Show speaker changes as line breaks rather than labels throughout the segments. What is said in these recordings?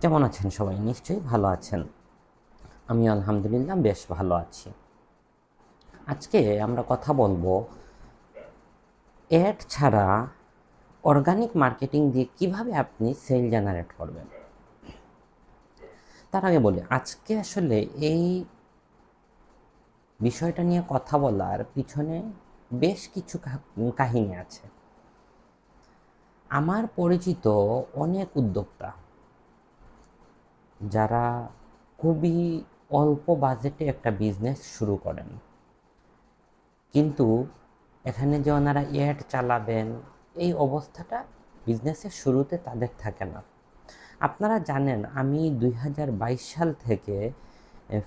কেমন আছেন সবাই? নিশ্চয়ই ভালো আছেন। আমি আলহামদুলিল্লাহ বেশ ভালো আছি। আজকে আমরা কথা বলব অ্যাড ছাড়া অর্গানিক মার্কেটিং দিয়ে কীভাবে আপনি সেল জেনারেট করবেন। তার আগে বলি, আজকে আসলে এই বিষয়টা নিয়ে কথা বলার পিছনে বেশ কিছু কাহিনী আছে। আমার পরিচিত অনেক উদ্যোক্তা যারা খুবই অল্প বাজেটে একটা বিজনেস শুরু করেন। কিন্তু এখানে যে ওনারা অ্যাড চালাবেন, এই অবস্থাটা বিজনেসের শুরুতে তাদের থাকে না। আপনারা জানেন, আমি দুই হাজার বাইশ সাল থেকে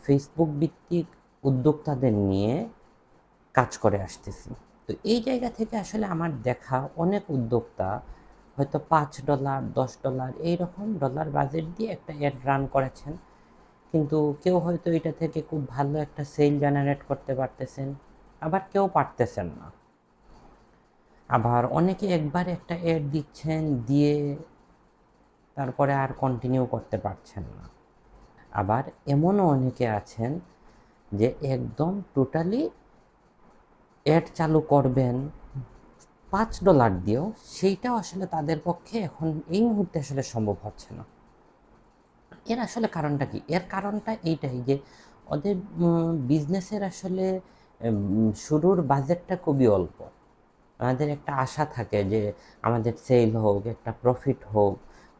ফেসবুক ভিত্তিক উদ্যোক্তাদের নিয়ে কাজ করে আসতেছি। তো এই জায়গা থেকে আসলে আমার দেখা অনেক উদ্যোক্তা হয়তো পাঁচ ডলার, দশ ডলার, এইরকম ডলার বাজেট দিয়ে একটা অ্যাড রান করেছেন। কিন্তু কেউ হয়তো এটা থেকে খুব ভালো একটা সেল জেনারেট করতে পারতেছেন, আবার কেউ পারতেছেন না। আবার অনেকে একবার একটা অ্যাড দিচ্ছেন, দিয়ে তারপরে আর কন্টিনিউ করতে পারছেন না। আবার এমনও অনেকে আছেন যে একদম টোটালি অ্যাড চালু করবেন পাঁচ ডলার দিয়েও সেইটাও আসলে তাদের পক্ষে এখন এই মুহূর্তে আসলে সম্ভব হচ্ছে না। এর আসলে কারণটা কি? এর কারণটা এইটাই যে ওদের বিজনেসের আসলে শুরুর বাজেটটা খুবই অল্প। আমাদের একটা আশা থাকে যে আমাদের সেল হোক, একটা প্রফিট হোক,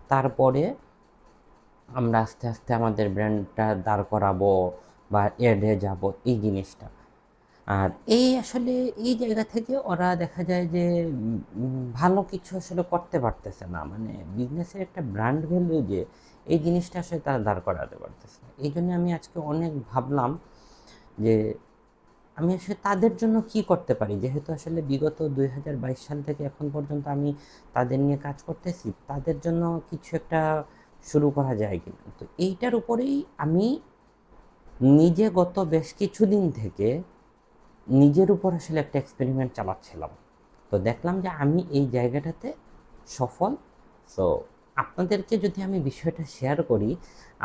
তারপরে আমরা আস্তে আস্তে আমাদের ব্র্যান্ডটা দাঁড় করাবো বা এডে যাব, এই জিনিসটা। আর এই আসলে এই জায়গা থেকে ওরা দেখা যায় যে ভালো কিছু আসলে করতে পারতেছে না। মানে বিজনেসের একটা ব্র্যান্ড ভ্যালু যে, এই জিনিসটা আসলে তারা দাঁড় করাতে পারতেছে না। এই জন্য আমি আজকে অনেক ভাবলাম যে, আমি আসলে তাদের জন্য কি করতে পারি? যেহেতু আসলে বিগত দু হাজার বাইশ সাল থেকে এখন পর্যন্ত আমি তাদের নিয়ে কাজ করতেছি, তাদের জন্য কিছু একটা শুরু করা যায় কিনা? তো এইটার উপরেই আমি নিজে গত বেশ কিছুদিন থেকে নিজের উপর আসলে একটা এক্সপেরিমেন্ট চালাচ্ছিলাম। তো দেখলাম যে আমি এই জায়গাটাতে সফল। সো আপনাদেরকে যদি আমি বিষয়টা শেয়ার করি,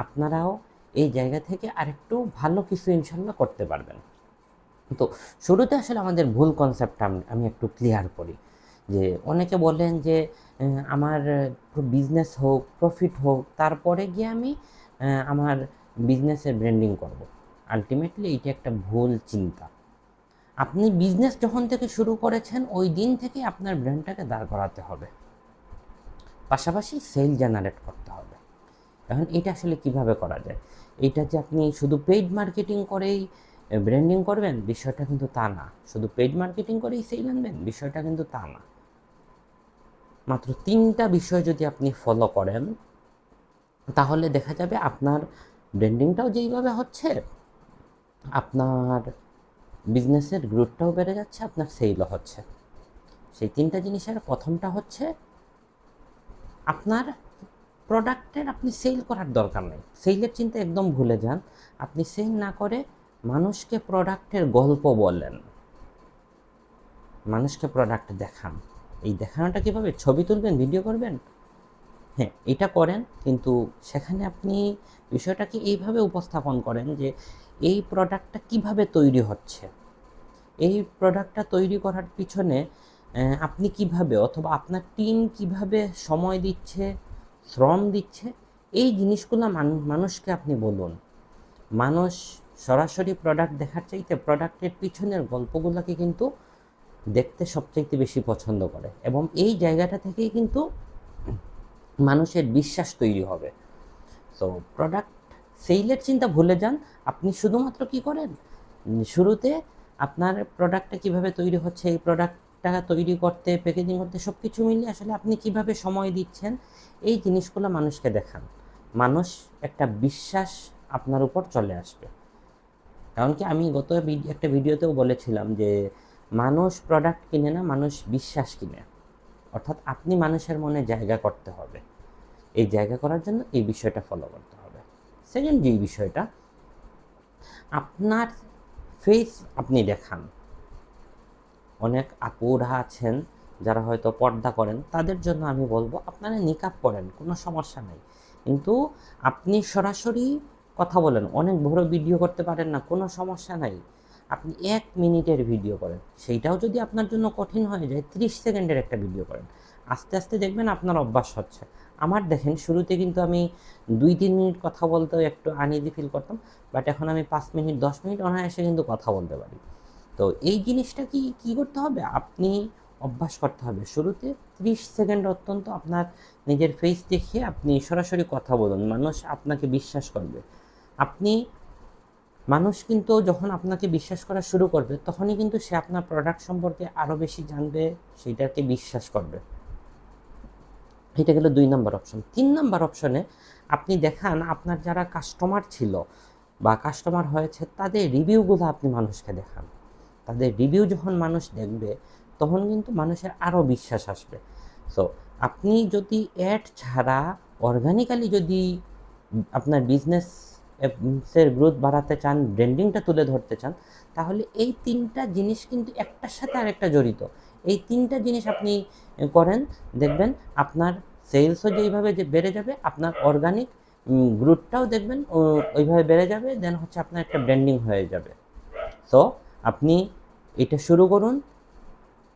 আপনারাও এই জায়গা থেকে আরেকটু ভালো কিছু ইনশাল্লাহ করতে পারবেন। তো শুরুতে আসলে আমাদের ভুল কনসেপ্টটা আমি একটু ক্লিয়ার করি। যে অনেকে বলেন যে আমার বিজনেস হোক প্রফিট হোক, তারপরে গিয়ে আমি আমার বিজনেসের ব্র্যান্ডিং করব। আলটিমেটলি এটা একটা ভুল চিন্তা। আপনি বিজনেস যখন থেকে শুরু করেছেন, ওই দিন থেকে আপনার ব্র্যান্ডটাকে দাঁড় করাতে হবে। পাশাপাশি সেল জেনারেট করতে হবে। এখন এটা আসলে কীভাবে করা যায়? এটা যে আপনি শুধু পেইড মার্কেটিং করেই ব্র্যান্ডিং করবেন, বিষয়টা কিন্তু তা না। শুধু পেইড মার্কেটিং করেই সেল আনবেন, বিষয়টা কিন্তু তা না। মাত্র তিনটা বিষয় যদি আপনি ফলো করেন, তাহলে দেখা যাবে আপনার ব্র্যান্ডিংটাও যেইভাবে হচ্ছে, আপনার বিজনেসের গ্রোথটাও বেড়ে যাচ্ছে, আপনার সেলও হচ্ছে। সেই তিনটা জিনিসের প্রথমটা হচ্ছে, আপনার প্রোডাক্টের আপনি সেল করার দরকার নেই। সেলের চিন্তা একদম ভুলে যান। আপনি সেল না করে মানুষকে প্রোডাক্টের গল্প বলেন। মানুষকে প্রোডাক্ট দেখান। এই দেখানোটা কীভাবে? ছবি তুলবেন ভিডিও করবেন? হ্যাঁ এটা করেন, কিন্তু সেখানে আপনি বিষয়টাকে এইভাবে উপস্থাপন করেন যে এই প্রোডাক্টটা কীভাবে তৈরি হচ্ছে। এই প্রোডাক্টটা তৈরি করার পিছনে আপনি কীভাবে অথবা আপনার টিম কীভাবে সময় দিচ্ছে, শ্রম দিচ্ছে, এই জিনিসগুলো মানুষকে আপনি বলুন। মানুষ সরাসরি প্রোডাক্ট দেখার চাইতে প্রোডাক্টের পিছনের গল্পগুলোকে কিন্তু দেখতে সবচাইতে বেশি পছন্দ করে এবং এই জায়গাটা থেকেই কিন্তু মানুষের বিশ্বাস তৈরি হবে। সো প্রোডাক্ট সেইলের চিন্তা ভুলে যান। আপনি শুধুমাত্র কি করেন? শুরুতে আপনার প্রোডাক্টটা কীভাবে তৈরি হচ্ছে, এই প্রোডাক্টটা তৈরি করতে প্যাকেজিং করতে সব কিছু মিলিয়ে আসলে আপনি কীভাবে সময় দিচ্ছেন, এই জিনিসগুলো মানুষকে দেখান। মানুষ একটা বিশ্বাস আপনার উপর চলে আসবে। কারণ কি আমি গত একটা ভিডিওতেও বলেছিলাম যে, মানুষ প্রোডাক্ট কিনে না, মানুষ বিশ্বাস কিনে। অর্থাৎ আপনি মানুষের মনে জায়গা করতে হবে। এই জায়গা করার জন্য এই বিষয়টা ফলো করতে হবে। সেকেন্ড যে বিষয়টা, আপনার ফেস আপনি দেখান। অনেক আপুরা আছেন, যারা হয়তো পর্দা করেন, তাদের জন্য আমি বলব আপনারা নিকাব করেন, কোনো সমস্যা নাই। কিন্তু আপনি সরাসরি কথা বলেন, অনেক বড় ভিডিও করতে পারেন না, কোনো সমস্যা নাই। আপনি এক মিনিটের ভিডিও করেন। সেইটাও যদি আপনার জন্য কঠিন হয়ে যায় ত্রিশ সেকেন্ডের একটা ভিডিও করেন। আস্তে আস্তে দেখবেন আপনার অভ্যাস হচ্ছে। আমার দেখেন, শুরুতে কিন্তু আমি দুই, তিন মিনিট কথা বলতেও একটু আনইজি ফিল করতাম বাট এখন আমি পাঁচ মিনিট, দশ মিনিট অনায়াসে কিন্তু কথা বলতে পারি। তো এই জিনিসটা কি কি করতে হবে? আপনি অভ্যাস করতে হবে। শুরুতে ত্রিশ সেকেন্ড অত্যন্ত আপনার নিজের ফেস দেখিয়ে আপনি সরাসরি কথা বলুন। মানুষ আপনাকে বিশ্বাস করবে। আপনি মানুষ কিন্তু যখন আপনাকে বিশ্বাস করা শুরু করবে, তখনই কিন্তু সে আপনার প্রোডাক্ট সম্পর্কে আরও বেশি জানবে, সেটাকে বিশ্বাস করবে। এটা গেল দুই নম্বর অপশন তিন নম্বর অপশনে আপনি দেখান আপনার যারা কাস্টমার ছিল বা কাস্টমার হয়েছে, তাদের রিভিউগুলো আপনি মানুষকে দেখান। তাদের রিভিউ যখন মানুষ দেখবে, তখন কিন্তু মানুষের আরও বিশ্বাস আসবে। সো আপনি যদি অ্যাড ছাড়া অর্গানিক্যালি যদি আপনার বিজনেস এর গ্রোথ বাড়াতে চান ব্র্যান্ডিংটা তুলে ধরতে চান, তাহলে এই তিনটা জিনিস কিন্তু একটার সাথে আরেকটা জড়িত। এই তিনটা জিনিস আপনি করেন, দেখবেন আপনার সেলসও যেইভাবে যে বেড়ে যাবে, আপনার অর্গানিক গ্রোথটাও দেখবেন ওইভাবে বেড়ে যাবে দেন হচ্ছে আপনার একটা ব্র্যান্ডিং হয়ে যাবে। সো আপনি এটা শুরু করুন,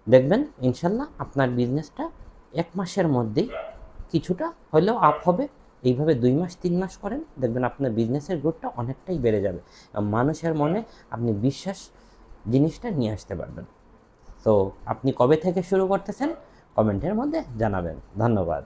দেখবেন ইনশাল্লাহ আপনার বিজনেসটা এক মাসের মধ্যেই কিছুটা হলেও আপ হবে। এইভাবে দুই মাস, তিন মাস করেন, দেখবেন আপনার বিজনেসের গ্রোথটা অনেকটাই বেড়ে যাবে। মানুষের মনে আপনি বিশ্বাস জিনিসটা নিয়ে আসতে পারবেন। তো আপনি কবে থেকে শুরু করতেছেন? কমেন্টের মধ্যে জানাবেন। ধন্যবাদ।